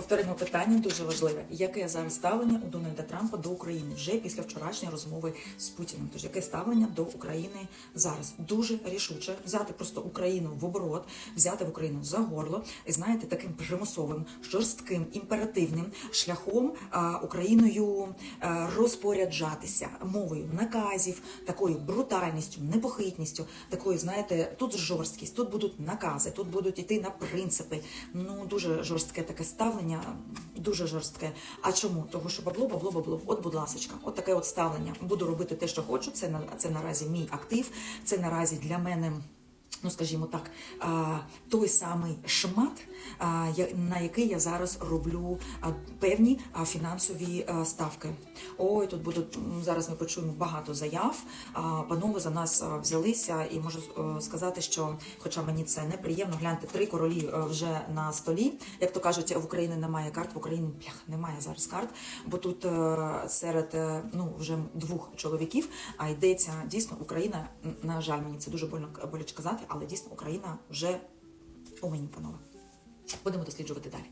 Повторимо питання дуже важливе. Яке зараз ставлення у Дональда Трампа до України вже після вчорашньої розмови з Путіним? Тож яке ставлення до України зараз? Дуже рішуче взяти просто Україну в оборот, взяти в Україну за горло і знаєте, таким примусовим, жорстким, імперативним шляхом а, Україною а, розпоряджатися мовою наказів, такою брутальністю, непохитністю, такою, знаєте, тут жорсткість, тут будуть накази, тут будуть йти на принципи. Ну дуже жорстке таке ставлення, дуже жорстке. А чому? Того, що бабло, бабло, бабло. От, будь ласочка, от таке от ставлення. Буду робити те, що хочу. Це на це наразі мій актив. Це наразі для мене. Ну, скажімо так, той самий шмат, на який я зараз роблю певні фінансові ставки. Ой, тут будуть зараз. Ми почуємо багато заяв. Панове за нас взялися, і можу е, сказати, що, хоча мені це неприємно, гляньте, три королі е, вже на столі. Як то кажуть, в Україні немає карт, в Україні блях, немає зараз карт, бо тут е, серед ну вже двох чоловіків, а йдеться дійсно Україна. На жаль, мені це дуже больно боляче казати, але дійсно Україна вже у мені, панове. Будемо досліджувати далі